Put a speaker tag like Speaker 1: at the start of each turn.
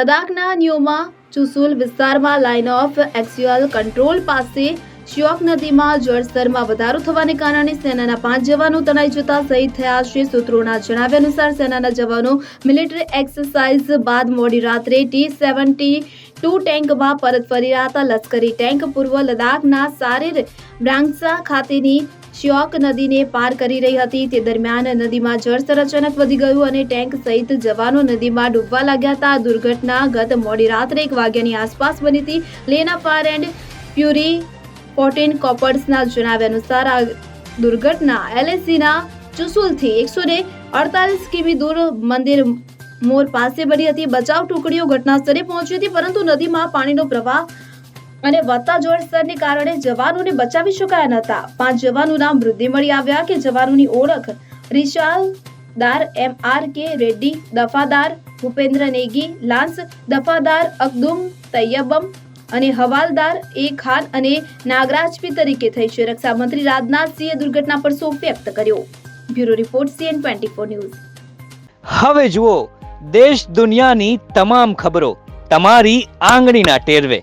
Speaker 1: લદ્દાખના ન્યુમા ચુસુલ વિસ્તારમાં line of એક્સ્યુઅલ control પાસે શ્યોક નદીમાં જળસ્તરમાં વધારો થવાને કારણે સેનાના પાંચ જવાનો તણાઈ જતા શહીદ થયા છે. સૂત્રોના જણાવ્યા અનુસાર સેનાના જવાનો મિલિટરી એક્સરસાઇઝ બાદ મોડી રાત્રે ટી સેવન્ટી ટુ ટેન્કમાં પરત ફરી રહ્યા હતા. લશ્કરી ટેન્ક પૂર્વ લદ્દાખના સારેર બ્રાંગસા ખાતેની શ્યોક નદીને પાર કરી રહી હતી. તે દરમિયાન નદીમાં જળસ્તર અચાનક વધી ગયું અને ટેન્ક સહિત જવાનો નદીમાં ડૂબવા લાગ્યા હતા. દુર્ઘટના ગત મોડી રાત્રે એક વાગ્યાની આસપાસ બની હતી. લેના પાર એન્ડ પ્યુરી ફોર્ટીન કોપર્સના જણાવ્યા અનુસાર આ દુર્ઘટના એલએસીના ચુસુલથી એકસો ને અડતાલીસ કિમી દૂર મંદિર મોર પાસે બની હતી. બચાવ ટુકડીઓ ઘટનાસ્થળે પહોંચી હતી, પરંતુ નદીમાં પાણીનો પ્રવાહ અને વધતા જળસ્તરને કારણે જવાનોને બચાવી શકાયા નહોતા. પાંચ જવાનોના મૃતદેહ મળી આવ્યા કે જવાનોની ઓળખ રિશાલદાર એમ આર કે રેડ્ડી, દફાદાર ભૂપેન્દ્ર નેગી, લાન્સ, દફાદાર અકદુમ તૈયબમ અને હવાલદાર એ ખાન અને નાગરાજપી તરીકે થઈ છે. રક્ષા મંત્રી રાજનાથસિંહે દુર્ઘટના પર શોક વ્યક્ત કર્યો. Bureau report, CN twenty four news.
Speaker 2: હવે જુઓ, દેશ દુનિયાની તમામ ખબરો, તમારી આંગળીના ટેરવે.